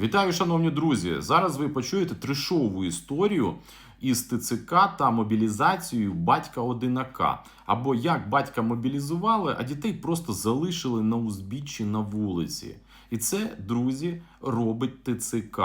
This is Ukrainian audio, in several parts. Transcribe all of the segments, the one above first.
Вітаю, шановні друзі! Зараз ви почуєте трешову історію із ТЦК та мобілізацією батька одинака. Або як батька мобілізували, а дітей просто залишили на узбіччі на вулиці. І це, друзі, робить ТЦК.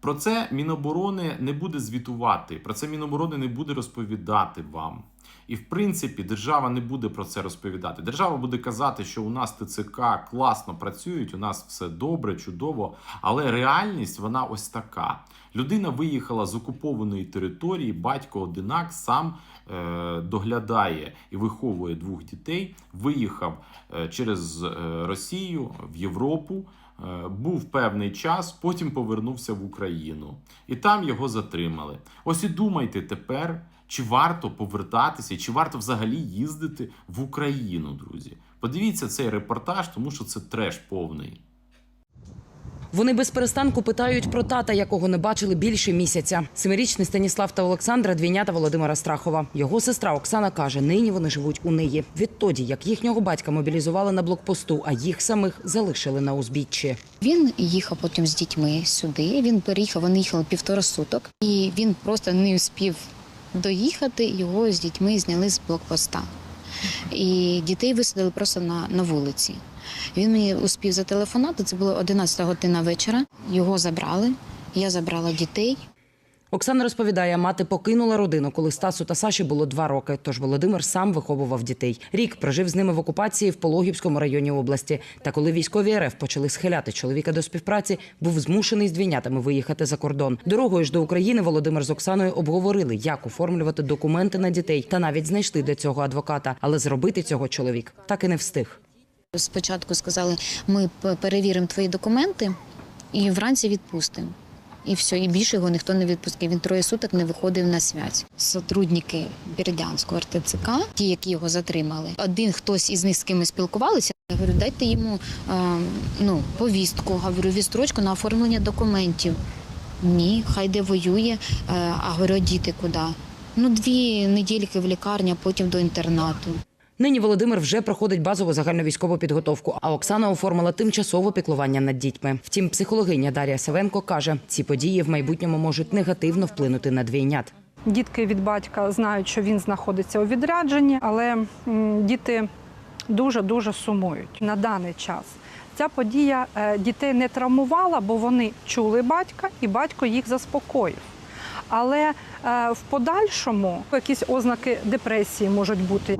Про це Міноборони не буде звітувати, про це Міноборони не буде розповідати вам. І в принципі держава не буде про це розповідати. Держава буде казати, що у нас ТЦК класно працюють, у нас все добре, чудово. Але реальність вона ось така: людина виїхала з окупованої території, батько одинак сам е, доглядає і виховує двох дітей. Виїхав е, через е, Росію в Європу. Е, Був певний час, потім повернувся в Україну, і там його затримали. Ось і думайте тепер, чи варто повертатися, чи варто взагалі їздити в Україну, друзі. Подивіться цей репортаж, тому що це треш повний. Вони без перестанку питають про тата, якого не бачили більше місяця. Семирічний Станіслав та Олександра двійнята Володимира Страхова. Його сестра Оксана каже, нині вони живуть у неї. Відтоді, як їхнього батька мобілізували на блокпосту, а їх самих залишили на узбіччі. Він їхав потім з дітьми сюди. Він переїхав, вони їхали півтора суток, і він просто не успів доїхати. Його з дітьми зняли з блокпоста. І дітей висадили просто на, на вулиці. Він мені успів зателефонувати. Це було 11 година вечора. Його забрали. Я забрала дітей. Оксана розповідає, мати покинула родину, коли Стасу та Саші було два роки. Тож Володимир сам виховував дітей. Рік прожив з ними в окупації в Пологівському районі області. Та коли військові РФ почали схиляти чоловіка до співпраці, був змушений з двійнятами виїхати за кордон. Дорогою ж до України Володимир з Оксаною обговорили, як оформлювати документи на дітей, та навіть знайшли для цього адвоката. Але зробити цього чоловік так і не встиг. Спочатку сказали, ми перевіримо твої документи і вранці відпустимо. І все, і більше його ніхто не відпускав. Він троє суток не виходив на связь. Сотрудники Бердянського РТЦК, ті, які його затримали, один хтось із них з кимось спілкувалися. Я говорю, дайте йому е, ну, повістку, говорю, вістрочку на оформлення документів. Ні, хай де воює. Е, а говорю, діти куди? Ну, дві недільки в лікарні, а потім до інтернату. Нині Володимир вже проходить базову загальновійськову підготовку, а Оксана оформила тимчасове піклування над дітьми. Втім, психологиня Дар'я Савенко каже, ці події в майбутньому можуть негативно вплинути на двійнят. Дітки від батька знають, що він знаходиться у відрядженні, але діти дуже дуже сумують на даний час. Ця подія е, дітей не травмувала, бо вони чули батька, і батько їх заспокоїв. Але е, в подальшому якісь ознаки депресії можуть бути.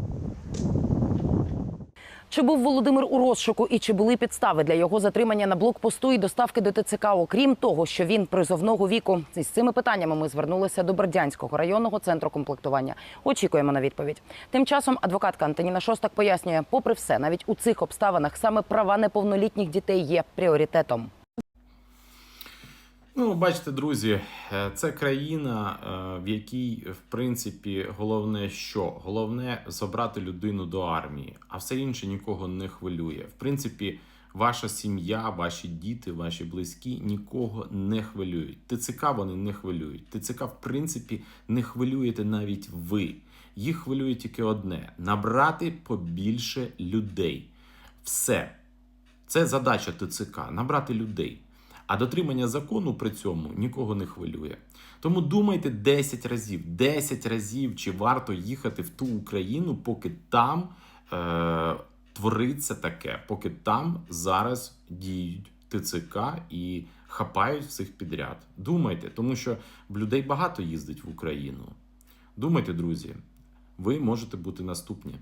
Чи був Володимир у розшуку і чи були підстави для його затримання на блокпосту і доставки до ТЦК, окрім того, що він призовного віку? Із цими питаннями ми звернулися до Бердянського районного центру комплектування. Очікуємо на відповідь. Тим часом адвокатка Антоніна Шостак пояснює, попри все, навіть у цих обставинах саме права неповнолітніх дітей є пріоритетом. Ну, бачите, друзі, е, це країна, е, в якій, в принципі, головне що? Головне забрати людину до армії, а все інше нікого не хвилює. В принципі, ваша сім'я, ваші діти, ваші близькі нікого не хвилюють. ТЦК вони не хвилюють. ТЦК, в принципі, не хвилюєте навіть ви. Їх хвилює тільки одне: набрати побільше людей. Все. Це задача ТЦК набрати людей. А дотримання закону при цьому нікого не хвилює. Тому думайте 10 разів, 10 разів, чи варто їхати в ту Україну, поки там е, твориться таке, поки там зараз діють ТЦК і хапають всіх підряд. Думайте, тому що людей багато їздить в Україну. Думайте, друзі, ви можете бути наступні.